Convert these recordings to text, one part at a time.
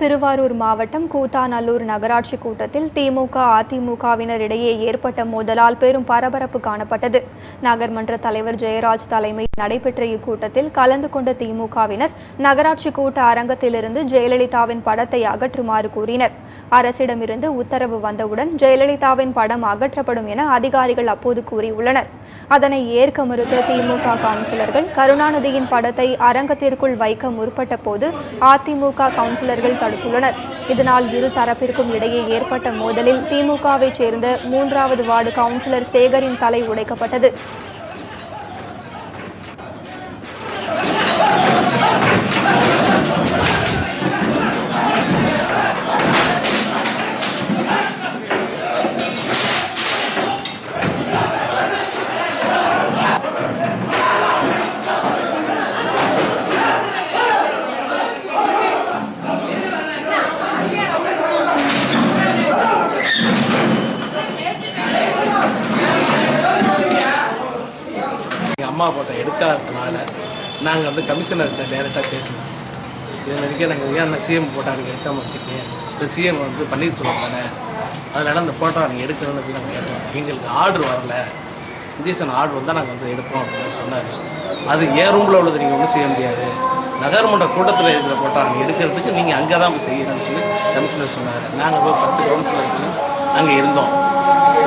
திருவாரூர் மாவட்டம் கூத்தாநல்லூர் நகராட்சி கூட்டத்தில் திமுக அதிமுகவினரிடையே ஏற்பட்ட மோதலால் பெரும் பரபரப்பு காணப்பட்டது. நகர்மன்ற தலைவர் ஜெயராஜ் தலைமையில் நடைபெற்ற இக்கூட்டத்தில் கலந்து கொண்ட திமுகவினர் நகராட்சி கூட்ட அரங்கத்திலிருந்து ஜெயலலிதாவின் படத்தை அகற்றுமாறு கூறினர். அரசிடமிருந்து உத்தரவு வந்தவுடன் ஜெயலலிதாவின் படம் அகற்றப்படும் என அதிகாரிகள் அப்போது கூறியுள்ளனர். அதனை ஏற்க மறுத்த திமுக கவுன்சிலர்கள் கருணாநிதியின் படத்தை அரங்கத்திற்குள் வைக்க முற்பட்ட போது அதிமுக கவுன்சிலர்கள் தடுத்துள்ளனர். இதனால் இரு தரப்பிற்கும் இடையே ஏற்பட்ட மோதலில் திமுகவைச் சேர்ந்த மூன்றாவது வார்டு கவுன்சிலர் சேகரின் தலை உடைக்கப்பட்டது. அம்மா போட்டோ எடுக்காததுனால நாங்கள் வந்து கமிஷனர்கிட்ட டேரெக்டாக பேசினோம். இது வரைக்கும் நாங்கள் ஏன் அந்த சிஎம் போட்டோ நீங்கள் எடுக்காமல் வச்சுருக்கேன் இந்த சிஎம் வந்து பன்னீர்செல்வம் தானே? அதனால் அந்த போட்டோ நீங்கள் எடுக்கணும்னு நாங்கள் கேட்டோம். எங்களுக்கு ஆர்டர் வரல. இந்தியசன் ஆர்டர் வந்தால் நாங்கள் வந்து எடுப்போம் அப்படின்னு சொன்னார். அது ஏன் ரூமில் உள்ளது நீங்கள் ஒன்றும் செய்ய முடியாது. நகர்மன்ற கூட்டத்தில் இருக்கிற போட்டோ நீங்கள் எடுக்கிறதுக்கு நீங்கள் அங்கே தான் போய் செய்யணும்னு சொல்லி கமிஷனர் சொன்னார். நாங்கள் போய் பத்து கவுன்சிலர்களும் அங்கே இருந்தோம்.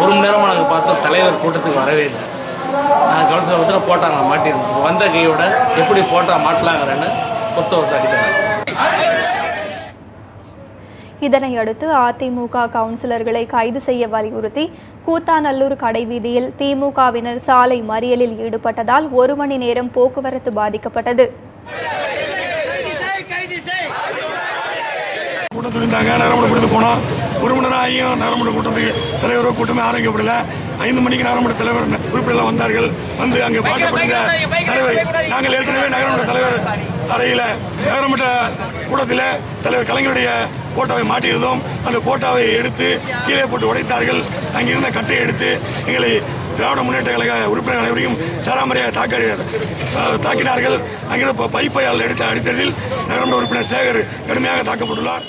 ஒரு மணி நேரமாக நாங்கள் பார்த்தோம். தலைவர் கூட்டத்துக்கு வரவே இல்லை. போட்டா நான் மாட்டியிருந்தோம் வந்த கையோட எப்படி போட்டா மாட்டலாங்கிறேன்னு கொத்த ஒருத்த அடிக்கிறாங்க. இதனையடுத்து அதிமுக கவுன்சிலர்களை கைது செய்ய வலியுறுத்தி கூத்தாநல்லூர் கடைவீதியில் திமுகவினர் சாலை மறியலில் ஈடுபட்டதால் ஒரு மணி நேரம் போக்குவரத்து பாதிக்கப்பட்டது. கூட்டத்தில் இருந்தாங்க நரம்பு கூட்டத்துக்கு போனோம் ஒரு மணி நேரம் ஆகியும் நரம்பு கூட்டத்துக்கு தலைவரோ கூட்டமே ஆரம்பிக்கப்படல. ஐந்து மணிக்கு நரம்பு தலைவர் உறுப்பினர்கள் வந்தார்கள்? வந்து அங்கு பார்க்கப்படுகிற தலைவர் நாங்கள் ஏற்கனவே நகரமன்ற தலைவர் அறையில நகரமன்ற கூட்டத்தில் தலைவர் கலைஞருடைய போட்டோவை மாட்டியிருந்தோம். அந்த போட்டோவை எடுத்து கீழே போட்டு உடைத்தார்கள். அங்கிருந்த கட்டையை எடுத்து எங்களை திராவிட முன்னேற்ற கழக உறுப்பினர் அனைவரையும் சாராமரியாக தாக்க தாக்கினார்கள். அங்கிருந்து பைப்பை எடுத்து அடித்ததில் நகரமன்ற உறுப்பினர் சேகர் கடுமையாக தாக்கப்பட்டுள்ளார்.